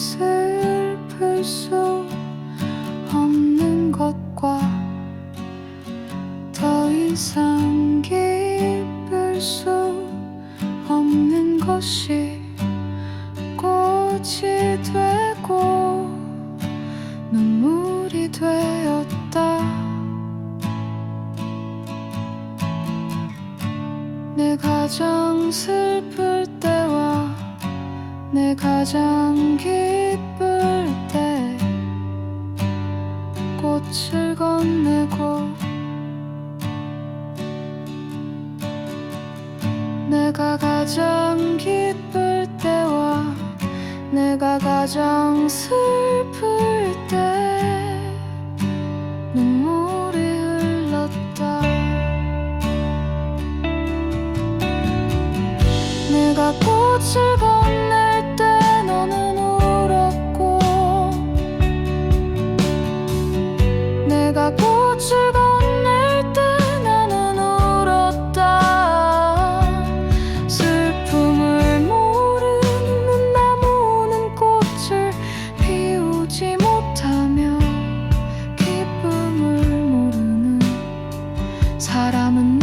기쁠 수 없는 것과 더 이상 기쁠 수 없는 것이 꽃이 되고 눈물이 되었다. 내 가장 슬플 때와 내 가장 기쁠 때 꽃을 건네고 내가 가장 기쁠 때와 내가 가장 슬플 때 눈물이 흘렀다. 내가 꽃을 사람은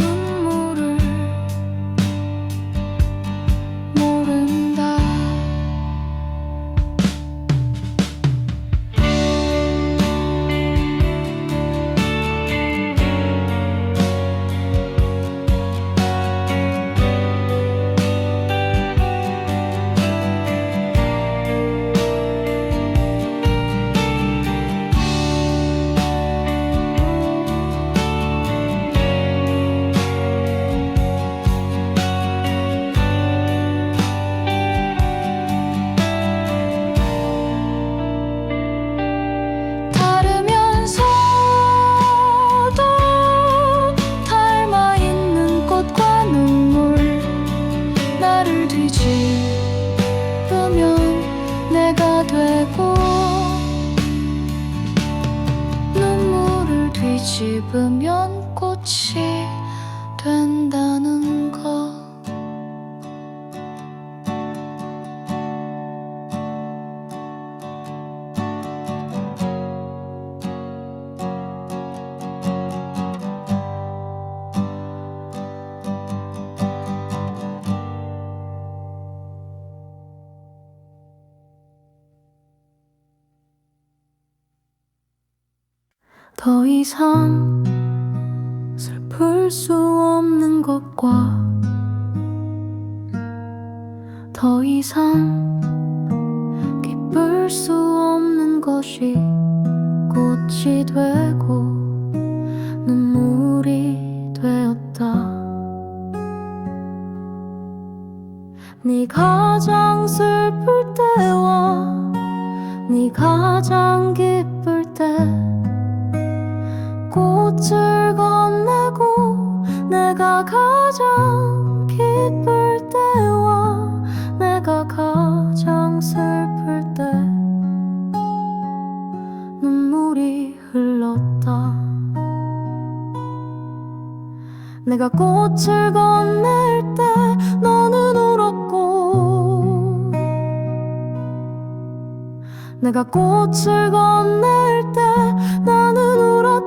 뒤집으면 꽃 더 이상 슬플 수 없는 것과 더 이상 기쁠 수 없는 것이 꽃이 되고 눈물이 되었다. 네 가장 슬플 때와 네 가장 기쁠 때 꽃을 건네고 내가 가장 기쁠 때와 내가 가장 슬플 때 눈물이 흘렀다. 내가 꽃을 건넬 때 너는 울었고 내가 꽃을 건넬 때 나는 울었다